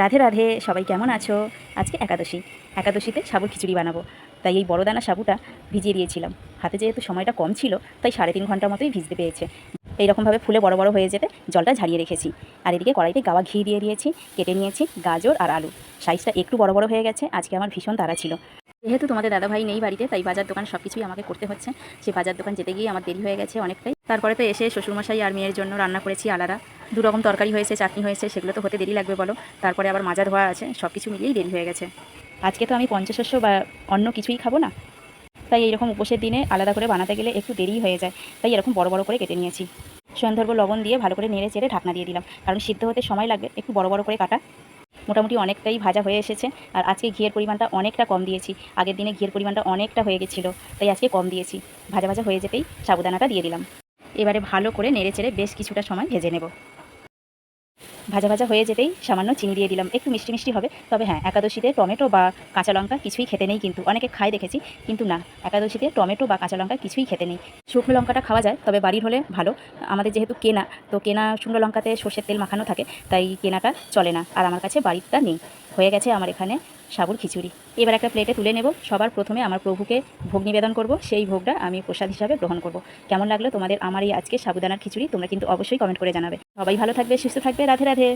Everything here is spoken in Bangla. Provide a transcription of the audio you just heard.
রাধে রাধে, সবাই কেমন আছো? আজকে একাদশী। একাদশীতে সাবুর খিচুড়ি বানাবো। তাই এই বড় দানা সাবুটা ভিজিয়ে দিয়েছিলাম। হাতে যেহেতু সময়টা কম ছিল, তাই সাড়ে তিন ঘণ্টার মতোই ভিজতে পেয়েছে এইরকমভাবে ফুলে বড় বড় হয়ে যেতে জলটা ঝারিয়ে রেখেছি। আর এদিকে কড়াইতে গাওয়া ঘি দিয়ে দিয়েছি, কেটে নিয়েছি গাজর আর আলু। সাইজটা একটু বড় বড় হয়ে গেছে, আজকে আমার ভীষণ তাড়া ছিল। যেহেতু তোমাদের দাদাভাই নেই বাড়িতে, তাই বাজার দোকান সব কিছুই আমাকে করতে হচ্ছে। সেই বাজার দোকান যেতে গিয়ে আমার দেরি হয়ে গেছে অনেকটাই। তারপরে তো এসে শ্বশুরমশাই আর মেয়ের জন্য রান্না করেছি আলাদা। দু রকম তরকারি হয়েছে, চাটনি হয়েছে, সেগুলো তো হতে দেরি লাগবে বলো। তারপরে আবার মাজা ধোয়া আছে সব কিছু মিলিয়েই দেরি হয়ে গেছে। আজকে তো আমি পঞ্চশস্য বা অন্য কিছুই খাব না। তাই এইরকম উপোসের দিনে আলাদা করে বানাতে গেলে একটু দেরি হয়ে যায়। তাই এরকম বড় বড় করে কেটে নিয়েছি। সন্ধর্ব লবণ দিয়ে ভালো করে নেড়ে চেড়ে ঢাকনা দিয়ে দিলাম। কারণ সিদ্ধ হতে সময় লাগবে, একটু বড় বড় করে কাটা। মোটামুটি অনেকটাই ভাজা হয়ে এসেছে। আর আজকে ঘিয়ের পরিমাণটা অনেকটা কম দিয়েছি। আগের দিনে ঘিয়ের পরিমাণটা অনেকটা হয়ে গেছিল। তাই আজকে কম দিয়েছি। ভাজা ভাজা হয়ে যেতেই সাবুদানাটা দিয়ে দিলাম। এবারে ভালো করে নেড়ে চেড়ে বেশ কিছুটা সময় ভেজে নেব। ভাজা ভাজা হয়ে যেতেই সামান্য চিনি দিয়ে দিলাম। একটু মিষ্টি মিষ্টি হবে। তবে হ্যাঁ একাদশীতে টমেটো বা কাঁচা লঙ্কা কিছুই খেতে নেই কিন্তু। অনেকে খাই দেখেছি, কিন্তু না, একাদশীতে টমেটো বা কাঁচা লঙ্কা কিছুই খেতে নেই। শুকনো লঙ্কাটা খাওয়া যায়, তবে বাড়ির হলে ভালো। আমাদের যেহেতু কেনা, তো কেনা শুকনো লঙ্কাতে সর্ষের তেল মাখানো থাকে, তাই কেনাটা চলে না। আর আমার কাছে বাড়িরটা নেই। হয়ে গেছে আমার এখানে সাবুর খিচুড়ি। এবার একটা প্লেটে তুলে নেব। সবার প্রথমে আমার প্রভুকে ভোগ নিবেদন করব। সেই ভোগটা আমি প্রসাদ হিসাবে গ্রহণ করব। কেমন লাগল তোমাদের আমার এই আজকে সাবুদানার খিচুড়ি? তোমরা কিন্তু অবশ্যই কমেন্ট করে জানাবে। সবাই ভালো থাকবে, সুস্থ থাকবে। রাধে রাধে।